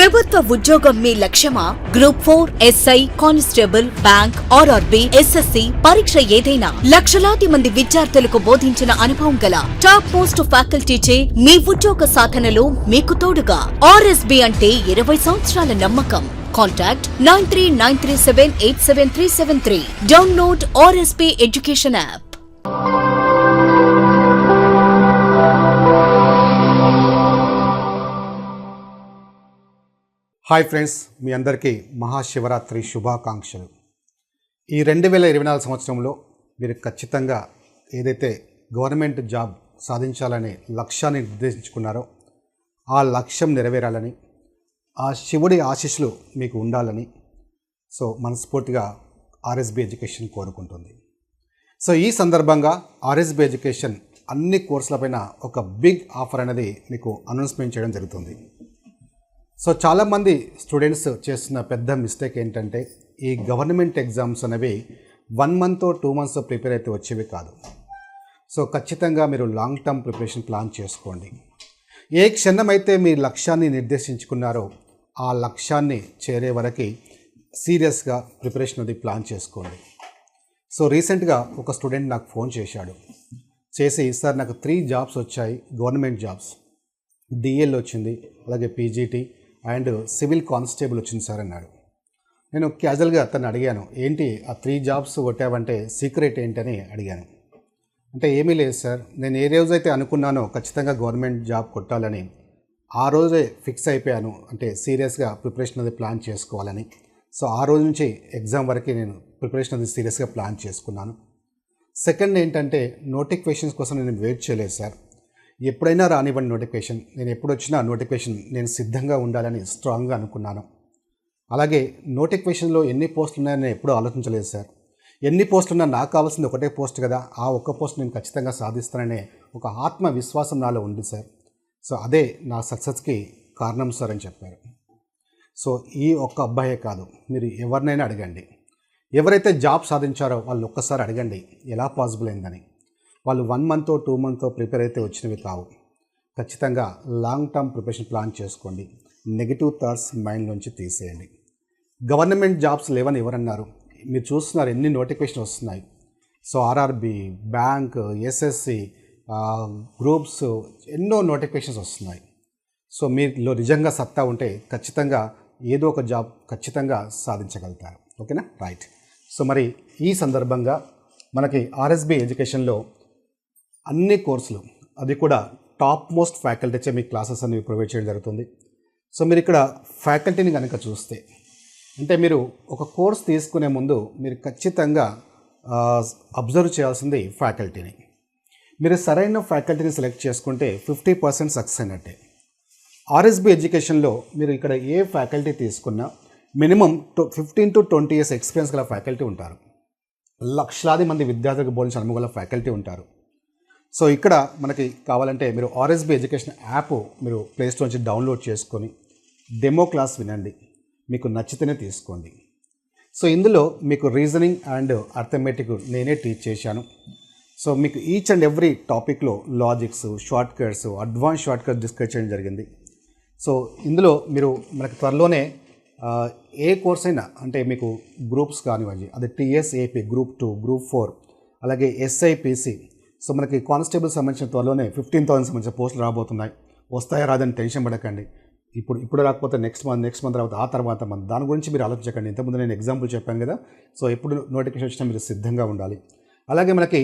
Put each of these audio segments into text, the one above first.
ప్రభుత్వ ఉద్యోగం మీ లక్ష్యమా? Group four SI constable bank RRB SSC పరీక్ష ఏదైనా? లక్షలాది మంది విద్యార్థులకు బోధించిన అనుభవం గల టాప్ మోస్ట్ ఫ్యాకల్టీచే మీ ఉద్యోగ సాధనలో మీకు తోడుగా. ఆర్ఎస్బి అంటే ఇరవై సంవత్సరాల నమ్మకం. Contact nine three nine three seven eight seven three seven three download RSB education app hi friends మీ అందరికీ మహాశివరాత్రి శుభాకాంక్షలు. ఈ రెండు వేల ఇరవై నాలుగు సంవత్సరంలో మీరు ఖచ్చితంగా ఏదైతే గవర్నమెంట్ జాబ్ సాధించాలనే లక్ష్యాన్ని నిర్దేశించుకున్నారో ఆ లక్ష్యం నెరవేరాలని ఆ శివుడి ఆశీస్సులు మీకు ఉండాలని సో మనస్ఫూర్తిగా ఆర్ఎస్బి ఎడ్యుకేషన్ కోరుకుంటుంది. సో ఈ సందర్భంగా ఆర్ఎస్బి ఎడ్యుకేషన్ అన్ని కోర్సులపైన ఒక బిగ్ ఆఫర్ అనేది మీకు అనౌన్స్మెంట్ చేయడం జరుగుతుంది. సో చాలామంది స్టూడెంట్స్ చేస్తున్న పెద్ద మిస్టేక్ ఏంటంటే ఈ గవర్నమెంట్ ఎగ్జామ్స్ అనేవి one month two months prepare అయితే వచ్చేవి కాదు. సో ఖచ్చితంగా మీరు లాంగ్ టర్మ్ ప్రిపరేషన్ ప్లాన్ చేసుకోండి. ఏ క్షణమైతే మీ లక్ష్యాన్ని నిర్దేశించుకున్నారో ఆ లక్ష్యాన్ని చేరే వరకు సీరియస్గా ప్రిపరేషన్ అది ప్లాన్ చేసుకోండి. సో రీసెంట్గా ఒక స్టూడెంట్ నాకు ఫోన్ చేశాడు. చేసి సార్ నాకు త్రీ జాబ్స్ వచ్చాయి గవర్నమెంట్ జాబ్స్ డిఎల్ వచ్చింది అలాగే పీజీటీ అండ్ సివిల్ కానిస్టేబుల్ వచ్చింది సార్ అన్నాడు. నేను క్యాజువల్గా అతన్ని అడిగాను ఏంటి ఆ త్రీ జాబ్స్ కొట్టావంటే సీక్రెట్ ఏంటని అడిగాను. అంటే ఏమీ లేదు సార్. నేను ఏ రోజైతే అనుకున్నానో ఖచ్చితంగా గవర్నమెంట్ జాబ్ కొట్టాలని ఆ రోజే ఫిక్స్ అయిపోయాను. అంటే సీరియస్గా ప్రిపరేషన్ అది ప్లాన్ చేసుకోవాలని. సో ఆ రోజు నుంచి ఎగ్జామ్ వరకు నేను ప్రిపరేషన్ అది సీరియస్గా ప్లాన్ చేసుకున్నాను. సెకండ్ ఏంటంటే నోటిఫికేషన్స్ కోసం నేను వెయిట్ చేయలేదు సార్. ఎప్పుడైనా రానివ్వండి నోటిఫికేషన్. నేను ఎప్పుడు వచ్చినా నోటిఫికేషన్ నేను సిద్ధంగా ఉండాలని స్ట్రాంగ్గా అనుకున్నాను. అలాగే నోటిఫికేషన్లో ఎన్ని పోస్టులు ఉన్నాయని నేను ఎప్పుడూ ఆలోచించలేదు సార్. ఎన్ని పోస్టులు ఉన్నా నాకు కావాల్సింది ఒకటే పోస్ట్ కదా ఆ ఒక్క పోస్ట్ నేను ఖచ్చితంగా సాధిస్తాననే ఒక ఆత్మవిశ్వాసం నాలో ఉంది సార్. సో అదే నా సక్సెస్కి కారణం సార్ అని చెప్పారు. సో ఈ ఒక్క అబ్బాయే కాదు మీరు ఎవరినైనా అడగండి. ఎవరైతే జాబ్ సాధించారో వాళ్ళు ఒక్కసారి అడగండి ఎలా పాసిబుల్ అయిందని. వాళ్ళు one month two month prepare అయితే వచ్చినవి కావు. ఖచ్చితంగా లాంగ్ టర్మ్ ప్రిపరేషన్ ప్లాన్ చేసుకోండి. నెగిటివ్ థాట్స్ మైండ్ నుంచి తీసేయండి. గవర్నమెంట్ జాబ్స్ లేవని ఎవరన్నారు? మీరు చూస్తున్నారు ఎన్ని నోటిఫికేషన్ వస్తున్నాయి? So RRB bank SSC groups ఎన్నో నోటిఫికేషన్స్ వస్తున్నాయి. సో మీలో నిజంగా సత్తా ఉంటే ఖచ్చితంగా ఏదో ఒక జాబ్ ఖచ్చితంగా సాధించగలుగుతారు. ఓకేనా రైట్ సో మరి ఈ సందర్భంగా మనకి ఆర్ఎస్బి ఎడ్యుకేషన్లో అన్ని కోర్సులు అది కూడా టాప్ మోస్ట్ ఫ్యాకల్టీచే మీ క్లాసెస్ అనేవి ప్రొవైడ్ చేయడం జరుగుతుంది. సో మీరు ఇక్కడ ఫ్యాకల్టీని కనుక చూస్తే అంటే మీరు ఒక కోర్స్ తీసుకునే ముందు మీరు ఖచ్చితంగా అబ్జర్వ్ చేయాల్సింది ఫ్యాకల్టీని. మీరు సరైన ఫ్యాకల్టీని సెలెక్ట్ చేసుకుంటే ఫిఫ్టీ పర్సెంట్ సక్సెస్ అయినట్టే. ఆర్ఎస్బి ఎడ్యుకేషన్లో మీరు ఇక్కడ ఏ ఫ్యాకల్టీ తీసుకున్నా minimum fifteen to twenty years experience గల ఫ్యాకల్టీ ఉంటారు. లక్షలాది మంది విద్యార్థులకు బోధించిన అనుభవం గల ఫ్యాకల్టీ ఉంటారు. సో ఇక్కడ మనకి కావాలంటే మీరు ఆర్ఎస్బి ఎడ్యుకేషన్ యాప్ మీరు ప్లేస్టోర్ నుంచి డౌన్లోడ్ చేసుకొని డెమో క్లాస్ వినండి. మీకు నచ్చితేనే తీసుకోండి. సో ఇందులో మీకు రీజనింగ్ అండ్ అర్థమెటిక్ నేనే టీచ్ చేశాను. సో మీకు ఈచ్ అండ్ ఎవ్రీ టాపిక్లో logics short cuts advance short cuts discuss చేయడం జరిగింది. సో ఇందులో మీరు మనకి త్వరలోనే ఏ కోర్స్ అయినా అంటే మీకు గ్రూప్స్ కానివ్వండి అది TSAP group two group four అలాగే ఎస్ఐపిసి సో మనకి కానిస్టేబుల్ సంబంధించిన త్వరలోనే ఫిఫ్టీన్ థౌసండ్ సంబంధించిన పోస్టులు రాబోతున్నాయి. వస్తాయా రాదని టెన్షన్ పడకండి. ఇప్పుడు ఇప్పుడు రాకపోతే నెక్స్ట్ మంత్ నెక్స్ట్ మంత్ తర్వాత ఆ తర్వాత మంత్ దాని గురించి మీరు ఆలోచించకండి. ఇంతకుముందు నేను ఎగ్జాంపుల్ చెప్పాను కదా. సో ఎప్పుడు నోటిఫికేషన్ వచ్చినా మీరు సిద్ధంగా ఉండాలి. అలాగే మనకి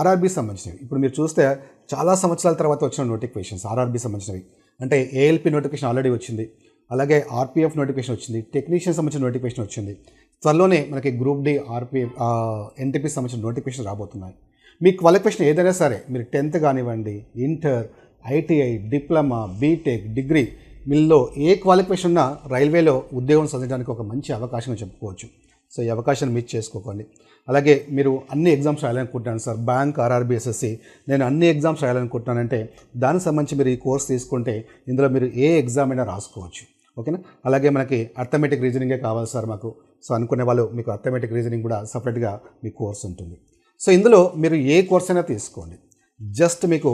ఆర్ఆర్బీ సంబంధించినవి. ఇప్పుడు మీరు చూస్తే చాలా సంవత్సరాల తర్వాత వచ్చిన నోటిఫికేషన్స్ ఆర్ఆర్బీ సంబంధించినవి. అంటే ఏఎల్పి నోటిఫికేషన్ ఆల్రెడీ వచ్చింది. అలాగే ఆర్పిఎఫ్ నోటిఫికేషన్ వచ్చింది. టెక్నీషియన్ సంబంధించిన నోటిఫికేషన్ వచ్చింది. త్వరలోనే మనకి గ్రూప్ డి ఆర్పిఎఫ్ ఎన్టీపీ సంబంధించిన నోటిఫికేషన్ రాబోతున్నాయి. మీ క్వాలిఫికేషన్ ఏదైనా సరే మీరు టెన్త్ కానివ్వండి inter ITI diploma BTech degree మీలో ఏ క్వాలిఫికేషన్ ఉన్నా రైల్వేలో ఉద్యోగం సాధించడానికి ఒక మంచి అవకాశం చెప్పుకోవచ్చు. సో ఈ అవకాశాన్ని మిస్ చేసుకోకండి. అలాగే మీరు అన్ని ఎగ్జామ్స్ రాయాలనుకుంటున్నాను సార్. బ్యాంక్ ఆర్ఆర్బీఎస్ఎస్సి నేను అన్ని ఎగ్జామ్స్ రాయాలనుకుంటున్నానంటే దానికి సంబంధించి మీరు ఈ కోర్స్ తీసుకుంటే ఇందులో మీరు ఏ ఎగ్జామ్ అయినా రాసుకోవచ్చు. ఓకేనా? అలాగే మనకి అర్థమెటిక్ రీజనింగే కావాలి సార్ మాకు. సో అనుకునే వాళ్ళు మీకు అర్థమెటిక్ రీజనింగ్ కూడా సపరేట్గా మీ కోర్స్ ఉంటుంది. సో ఇందులో మీరు ఏ కోర్స్ అయినా తీసుకోండి. జస్ట్ మీకు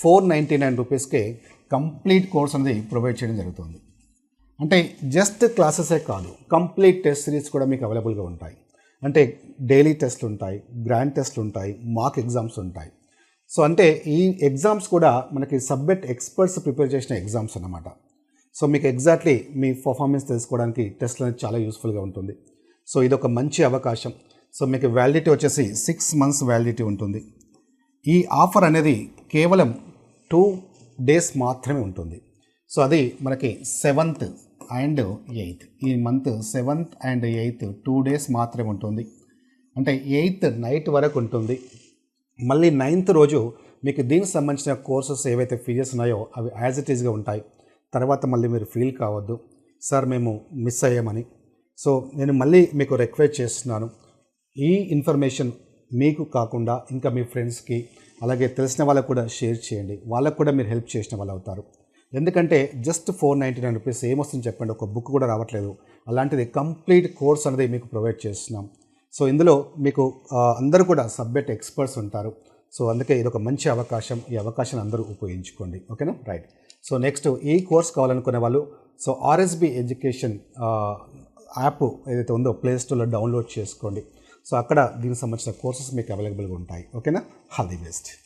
ఫోర్ నైంటీ నైన్ రూపీస్కే కంప్లీట్ కోర్స్ అనేది ప్రొవైడ్ చేయడం జరుగుతుంది. అంటే జస్ట్ క్లాసెసే కాదు కంప్లీట్ టెస్ట్ సిరీస్ కూడా మీకు అవైలబుల్గా ఉంటాయి. అంటే డైలీ టెస్ట్లు ఉంటాయి గ్రాండ్ టెస్ట్లు ఉంటాయి మాక్ ఎగ్జామ్స్ ఉంటాయి. సో అంటే ఈ ఎగ్జామ్స్ కూడా మనకి సబ్జెక్ట్ ఎక్స్పర్ట్స్ ప్రిపేర్ చేసిన ఎగ్జామ్స్ అన్నమాట. సో మీకు ఎగ్జాక్ట్లీ మీ పర్ఫార్మెన్స్ తెలుసుకోవడానికి టెస్ట్లు అనేది చాలా యూస్ఫుల్గా ఉంటుంది. సో ఇది ఒక మంచి అవకాశం. సో మీకు వ్యాలిడిటీ వచ్చేసి సిక్స్ మంత్స్ వ్యాలిడిటీ ఉంటుంది. ఈ ఆఫర్ అనేది కేవలం టూ డేస్ మాత్రమే ఉంటుంది. సో అది మనకి సెవెంత్ అండ్ ఎయిత్ ఈ month seventh and eighth two days మాత్రమే ఉంటుంది. అంటే ఎయిత్ నైట్ వరకు ఉంటుంది. మళ్ళీ నైన్త్ రోజు మీకు దీనికి సంబంధించిన కోర్సెస్ ఏవైతే ఫీజెస్ ఉన్నాయో అవి యాజ్ ఇట్ ఈస్గా ఉంటాయి. తర్వాత మళ్ళీ మీరు ఫీల్ కావద్దు. సార్ మేము మిస్ అయ్యామని. సో నేను మళ్ళీ మీకు రిక్వెస్ట్ చేస్తున్నాను. ఈ ఇన్ఫర్మేషన్ మీకు కాకుండా ఇంకా మీ ఫ్రెండ్స్కి అలాగే తెలిసిన వాళ్ళకు కూడా షేర్ చేయండి. వాళ్ళకు కూడా మీరు హెల్ప్ చేసిన వాళ్ళు అవుతారు. ఎందుకంటే just four ninety nine rupees ఏమొస్తుంది చెప్పండి. ఒక బుక్ కూడా రావట్లేదు. అలాంటిది కంప్లీట్ కోర్స్ అనేది మీకు ప్రొవైడ్ చేస్తున్నాం. సో ఇందులో మీకు అందరూ కూడా సబ్జెక్ట్ ఎక్స్పర్ట్స్ ఉంటారు. సో అందుకే ఇది ఒక మంచి అవకాశం. ఈ అవకాశాన్ని అందరూ ఉపయోగించుకోండి. ఓకేనా? రైట్. సో నెక్స్ట్ ఈ కోర్స్ కావాలనుకునే వాళ్ళు సో ఆర్ఎస్బి ఎడ్యుకేషన్ యాప్ ఏదైతే ఉందో ప్లే స్టోర్లో డౌన్లోడ్ చేసుకోండి. సో అక్కడ దీనికి సంబంధించిన కోర్సెస్ మీకు అవైలబుల్గా ఉంటాయి. ఓకేనా? All the best